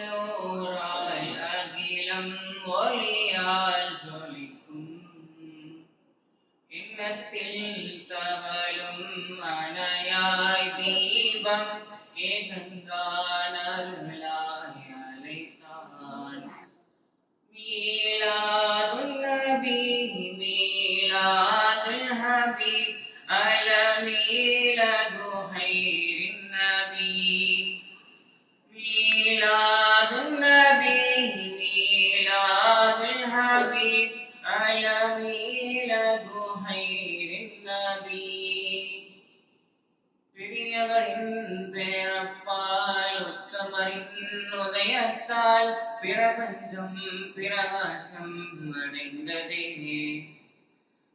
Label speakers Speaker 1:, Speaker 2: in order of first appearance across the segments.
Speaker 1: நூறாய் அகிலம் ஒளியால் ஜொலிக்கும். இன்னத்தில் தவழும் அணையாய் தீபம் ஏகந்தான் அருளாய் அழைத்தான். மீளாதுன் நபி மீளாதுல் ஹபீப் அலமீ على ميلاد خير النبي பெரியவரின் பேரப்பால் உத்தமரின் உதயத்தால் பிரபஞ்சம் பிரகாசம் அடைந்ததே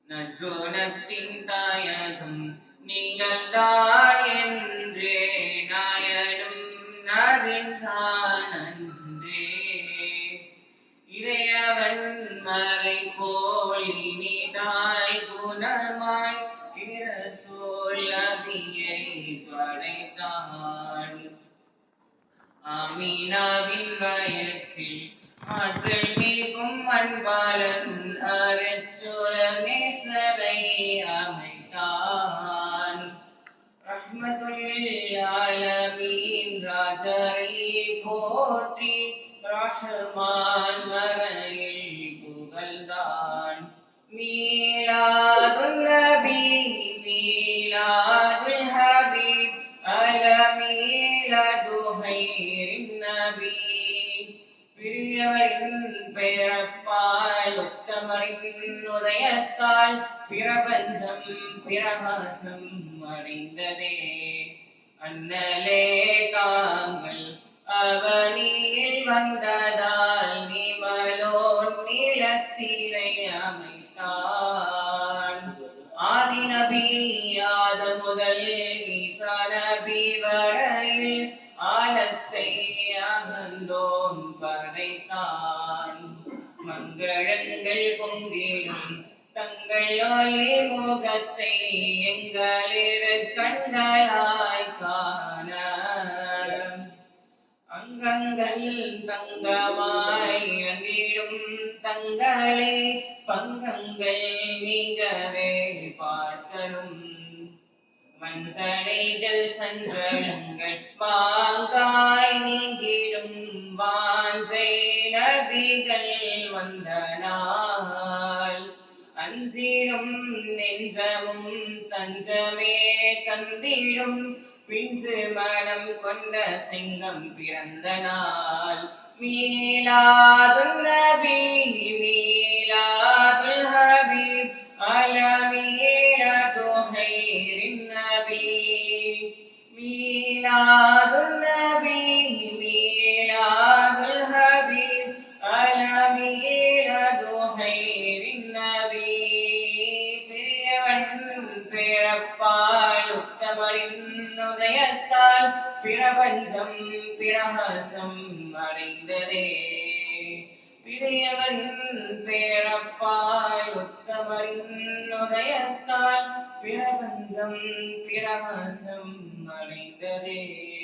Speaker 1: நற்குணத்தின் தாயகம் நீங்கள் தான் என்றே படைத்தான் ஆமீனாவின் வயத்தில் ஆற்றல் மிகும் அன்பாளன் அரைச்சுடர் நேசரை அமைத்தான். ரஹ்மத்துல் ஆலமீன் ராஜரை போற்றி ரஹ்மான் மறையில் புகழ்ந்தான். மீலாதுல் நபி மீலாதுல் பிரியவரின் பெயரப்பால் உத்தமரின் உதயத்தால் பிரபஞ்சம் பிரகாசம் அடைந்ததே. அண்ணலே தாங்கள் அவனியில் வந்ததால் நிமலோன் நிலத்திரை அமைத்தான். ஆதி நபி ஆத முதல் ஈசா நபி வரையில் ஆழத்தை அகந்தோ படைத்தான் மங்களங்கள் பொங்கிடும் தங்கள் ஒளி முகத்தை எங்களிரு கண்களாய் காண. அங்கங்கள் தங்கமாய் இறங்கிடும் தங்களே பங்கங்கள் நீங்கவே பார்த்தரும் மஞ்சளைகள் சஞ்சலங்கள் வாங்காய் வந்த நாள் அஞ்சிடும் நெஞ்சமும் தஞ்சமே தந்திடும். பிஞ்சு மனம் கொண்ட சிங்கம் பிறந்த நாள். மீலாதுல் நபி பிறப்பால் உதயத்தால் பிரபஞ்சம் பிரகாசம் அடைந்ததே. பிரியவரின் பேரப்பால் உத்தமரின் உதயத்தால் பிரபஞ்சம் பிரகாசம் அடைந்ததே.